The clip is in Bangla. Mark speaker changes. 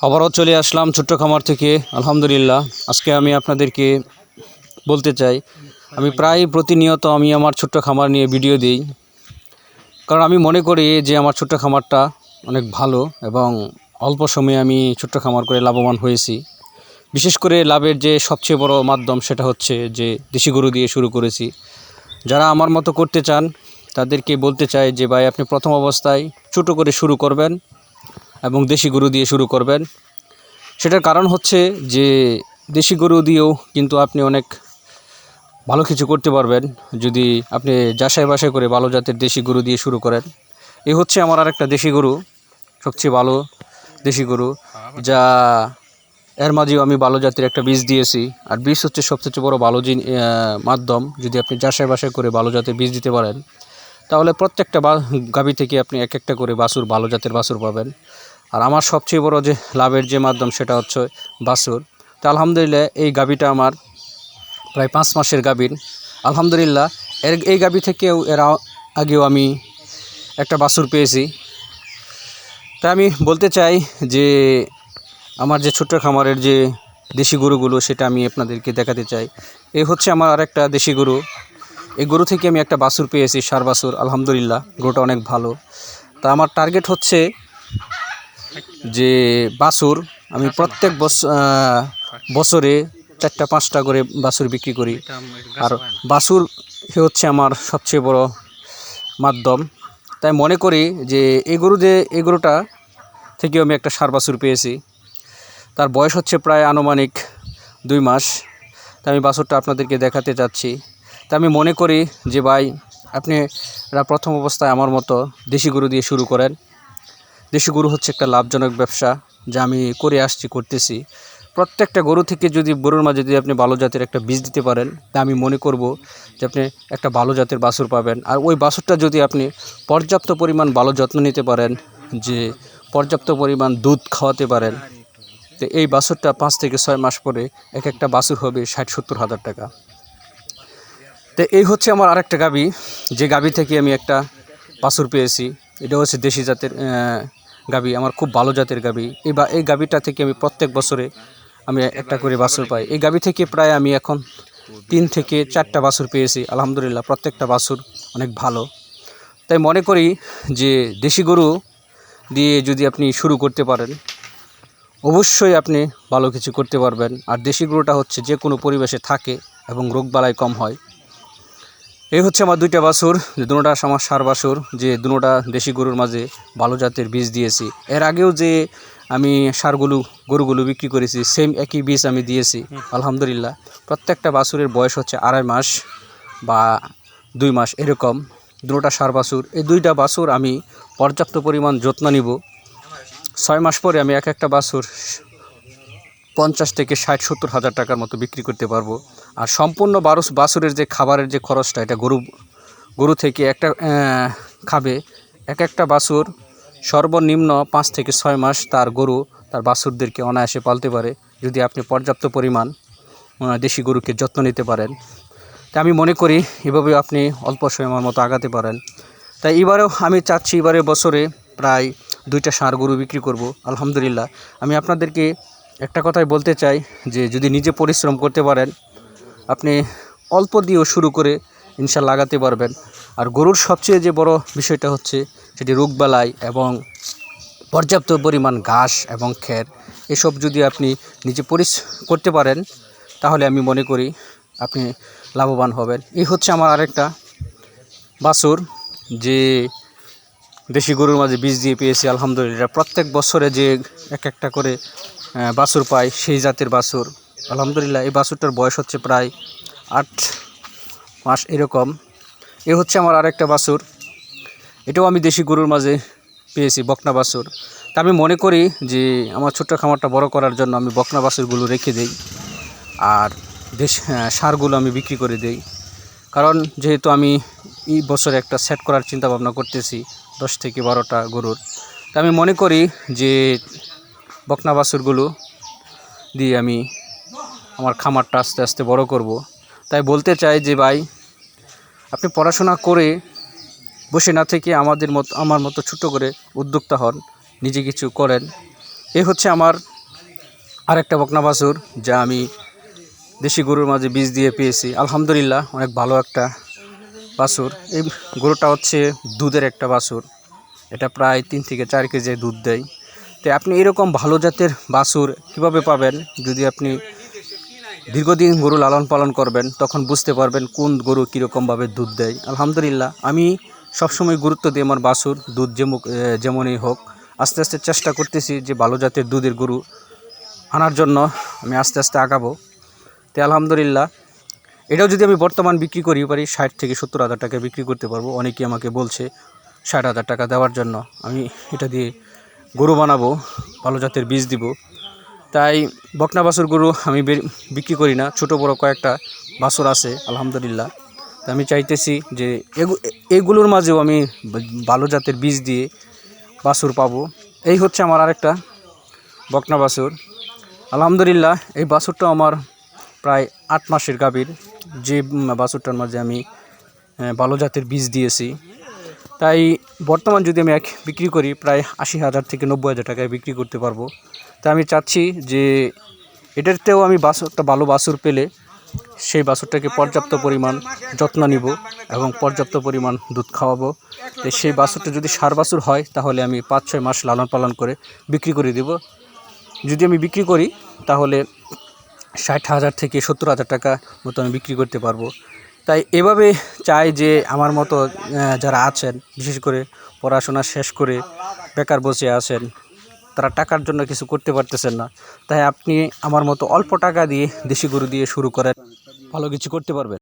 Speaker 1: আবারও চলে আসলাম ছোট্ট খামার থেকে, আলহামদুলিল্লাহ। আজকে আমি আপনাদেরকে বলতে চাই, আমি প্রায় প্রতিনিয়ত আমি আমার ছোট্ট খামার নিয়ে ভিডিও দিই। কারণ আমি মনে করি যে আমার ছোট্ট খামারটা অনেক ভালো এবং অল্প সময়ে আমি ছোট্ট খামার করে লাভবান হয়েছি। বিশেষ করে লাভের যে সবচেয়ে বড় মাধ্যম সেটা হচ্ছে যে দেশি গরু দিয়ে শুরু করেছি। যারা আমার মতো করতে চান, তাদেরকে বলতে চাই যে, ভাই, আপনি প্রথম অবস্থায় ছোটো করে শুরু করবেন এবং দেশি গরু দিয়ে শুরু করবেন। সেটার কারণ হচ্ছে যে দেশি গরু দিয়েও কিন্তু আপনি অনেক ভালো কিছু করতে পারবেন যদি আপনি যাচাই বাছাই করে ভালো জাতের দেশি গরু দিয়ে শুরু করেন। এই হচ্ছে আমার আরেকটা দেশি গরু, সবচেয়ে ভালো দেশি গরু, যা এর মাঝেও আমি ভালো জাতের একটা বীজ দিয়েছি। আর বীজ হচ্ছে সবচেয়ে বড় ভালো জিন মাধ্যম। যদি আপনি যাচাই বাছাই করে ভালো জাতের বীজ দিতে পারেন, তাহলে প্রত্যেকটা বা, গাভী থেকে আপনি এক একটা করে বাছুর, ভালো জাতের বাছুর পাবেন। আর আমার সবচেয়ে বড় যে লাভের যে মাধ্যম সেটা হচ্ছে বাছুর তো আলহামদুলিল্লাহ এই গাভীটা আমার প্রায় পাঁচ মাসের গাভীর। আলহামদুলিল্লাহ, এর এই গাভী থেকেও এর আগেও আমি একটা বাছুর পেয়েছি। তাই আমি বলতে চাই যে আমার যে ছোট্ট খামারের যে দেশি গরুগুলো সেটা আমি আপনাদেরকে দেখাতে চাই। এই হচ্ছে আমার আর একটা দেশি গরু। এই গরু থেকে আমি একটা বাছুর পেয়েছি, সার বাছুর আলহামদুলিল্লাহ, গরুটা অনেক ভালো। তা আমার টার্গেট হচ্ছে যে বাছুর আমি প্রত্যেক বছ- বছরে চারটা পাঁচটা করে বাছুর বিক্রি করি। আর বাছুর হচ্ছে আমার সবচেয়ে বড় মাধ্যম। তাই মনে করি যে এই গরু যে এই গরুটা থেকেও আমি একটা সার বাছুর পেয়েছি। তার বয়স হচ্ছে প্রায় আনুমানিক দুই মাস। তা আমি বাছুরটা আপনাদেরকে দেখাতে চাচ্ছি। তা আমি মনে করি যে ভাই আপনি প্রথম অবস্থায় আমার মতো দেশি গরু দিয়ে শুরু করেন। দেশি গরু হচ্ছে একটা লাভজনক ব্যবসা যা আমি করে আসছি, করতেছি। প্রত্যেকটা গরু থেকে যদি গরুর মাঝে যদি আপনি ভালো জাতের একটা বীজ দিতে পারেন, তা আমি মনে করব যে আপনি একটা ভালো জাতের বাছুর পাবেন। আর ওই বাছুরটা যদি আপনি পর্যাপ্ত পরিমাণ ভালো যত্ন নিতে পারেন, যে পর্যাপ্ত পরিমাণ দুধ খাওয়াতে পারেন, তো এই বাছুরটা পাঁচ থেকে ছয় মাস পরে এক একটা বাছুর হবে ষাট, সত্তর হাজার টাকা। তো এই হচ্ছে আমার আরেকটা গাবি। যে গাবি থেকে আমি একটা বাছুর পেয়েছি, এটা হচ্ছে দেশি জাতের গাবি আমার খুব ভালো জাতের গাবি। এই বা, এই গাবিটা থেকে আমি প্রত্যেক বছরে আমি একটা করে বাছুর পাই। এই গাবি থেকে প্রায় আমি এখন তিন থেকে চারটা বাছুর পেয়েছি। আলহামদুলিল্লাহ, প্রত্যেকটা বাছুর অনেক ভালো। তাই মনে করি যে দেশি গরু দিয়ে যদি আপনি শুরু করতে পারেন, অবশ্যই আপনি ভালো কিছু করতে পারবেন। আর দেশি গরুটা হচ্ছে যে কোনো পরিবেশে থাকে এবং রোগবালাই কম হয়। এই হচ্ছে আমার দুইটা বাছুর, যে দুটোটা আমার সার বাছুর, যে দুটোটা দেশি গরুর মাঝে ভালো জাতের বীজ দিয়েছি। এর আগেও যে আমি সারগুলো, গরুগুলো বিক্রি করেছি সেম একই বীজ আমি দিয়েছি, আলহামদুলিল্লাহ। প্রত্যেকটা বাছুরের বয়স হচ্ছে আড়াই মাস বা দুই মাস এরকম। দুটোটা সার বাছুর, এই দুইটা বাছুর আমি পর্যাপ্ত পরিমাণ যত্ন নিব। ছয় মাস পরে আমি এক একটা বাছুর পঞ্চাশ থেকে ষাট, সত্তর হাজার টাকার মতো বিক্রি করতে পারব। আর সম্পূর্ণ বারো বাছুরের যে খাবারের যে খরচটা, এটা গরু গরু থেকে একটা খাবে। এক একটা বাছুর সর্বনিম্ন পাঁচ থেকে ছয় মাস তার গরু, তার বাছুরদেরকে অনায়াসে পালতে পারে। যদি আপনি পর্যাপ্ত পরিমাণ দেশি গরুকে যত্ন নিতে পারেন। তা আমি মনে করি এভাবে আপনি অল্প সময়ের মতো আগাতে পারেন। তাই এবারেও আমি চাচ্ছি এবারে বছরে প্রায় দুইটা ষাঁড় গরু বিক্রি করব, আলহামদুলিল্লাহ। আমি আপনাদেরকে একটা কথাই বলতে চাই যে যদি নিজে পরিশ্রম করতে পারেন, আপনি অল্প দিয়েও শুরু করে ইনশাল লাগাতে পারবেন। আর গরুর সবচেয়ে যে বড় বিষয়টা হচ্ছে সেটি রোগবালাই এবং পর্যাপ্ত পরিমাণ ঘাস এবং খের। এসব যদি আপনি নিজে পরিস, করতে পারেন, তাহলে আমি মনে করি আপনি লাভবান হবেন। এই হচ্ছে আমার আরেকটা বাছুর, যে দেশি গরুর মাঝে বীজ দিয়ে পেয়েছি, আলহামদুলিল্লাহ। প্রত্যেক বছরে যে এক একটা করে বাছুর পাই সেই জাতের বাছুর। আলহামদুলিল্লাহ, এই বাছুরটার বয়স হচ্ছে প্রায় আট মাস এরকম। এ হচ্ছে আমার আরেকটা বাছুর। এটাও আমি দেশি গরুর মাঝে পেয়েছি, বকনা বাছুর। তা আমি মনে করি যে আমার ছোট্ট খামারটা বড় করার জন্য আমি বকনা বাছুরগুলো রেখে দেই আর দেশ সারগুলো আমি বিক্রি করে দেই। কারণ যেহেতু আমি এই বছরে একটা সেট করার চিন্তা ভাবনা করতেছি, দশ থেকে বারোটা গরুর। তা আমি মনে করি যে বকনা বাছুরগুলো দিয়ে আমি আমার খামারটা আস্তে আস্তে বড় করব। তাই বলতে চাই যে ভাই, আপনি পড়াশোনা করে বসে না থেকে আমাদের মতো, আমার মতো ছোট করে উদ্যোক্তা হন, নিজে কিছু করেন। এই হচ্ছে আমার আরেকটা বকনা বাছুর যা আমি দেশি গরুর মাঝে বীজ দিয়ে পেয়েছি। আলহামদুলিল্লাহ, অনেক ভালো একটা বাছুর। এই গরুটা হচ্ছে দুধের একটা বাছুর। এটা প্রায় তিন থেকে চার কেজি দুধ দেয়। তো আপনি এরকম ভালো জাতের বাছুর কীভাবে পাবেন? যদি আপনি দীর্ঘদিন গরু লালন পালন করবেন, তখন বুঝতে পারবেন কোন গরু কীরকমভাবে দুধ দেয়। আলহামদুলিল্লাহ, আমি সবসময় গুরুত্ব দিই আমার বাছুর, দুধ যেমন যেমনই হোক। আস্তে আস্তে চেষ্টা করতেছি যে ভালো জাতের দুধের গরু আনার জন্য আমি আস্তে আস্তে আগাবো। তো আলহামদুলিল্লাহ, এটাও যদি আমি বর্তমান বিক্রি করি পারি ষাট থেকে সত্তর হাজার টাকা বিক্রি করতে পারব। অনেকেই আমাকে বলছে ষাট হাজার টাকা দেওয়ার জন্য। আমি এটা দিয়ে গরু বানাবো, ভালো জাতের বীজ দিব। তাই বকনা বাছুর গরু আমি বিক্রি করি না, ছোট বড় কয়েকটা বাছুর আছে, আলহামদুলিল্লাহ। তা আমি চাইতেছি যে এগু- এগুলোর মাঝেও আমি ভালো জাতের বীজ দিয়ে বাছুর পাবো। এই হচ্ছে আমার আরেকটা বকনা বাছুর। আলহামদুলিল্লাহ, এই বাছুরটা আমার প্রায় আট মাসের গাভীর। যে বাছুরটার মাঝে আমি ভালো জাতের বীজ দিয়েছি। তাই বর্তমান যদি আমি এক বিক্রি করি প্রায় আশি হাজার থেকে নব্বই হাজার টাকায় বিক্রি করতে পারব। তাই আমি চাচ্ছি যে এটাতেও আমি বাছুরটা ভালো বাছুর পেলে সেই বাছুরটাকে পর্যাপ্ত পরিমাণ যত্ন নিব এবং পর্যাপ্ত পরিমাণ দুধ খাওয়াবো। সেই বাছুরটা যদি সার বাছুর হয়, তাহলে আমি পাঁচ ছয় মাস লালন পালন করে বিক্রি করে দেব। যদি আমি বিক্রি করি, তাহলে ষাট হাজার থেকে সত্তর হাজার টাকা মতো আমি বিক্রি করতে পারব। তাই এভাবে চাই যে আমার মতো যারা আছেন, বিশেষ করে পড়াশোনা শেষ করে বেকার বসে আছেন, তারা টাকার জন্য কিছু করতে পারতেছেন না। তাই আপনি আমার মতো অল্প টাকা দিয়ে দেশি গরু দিয়ে শুরু করেন, ভালো কিছু করতে পারবেন।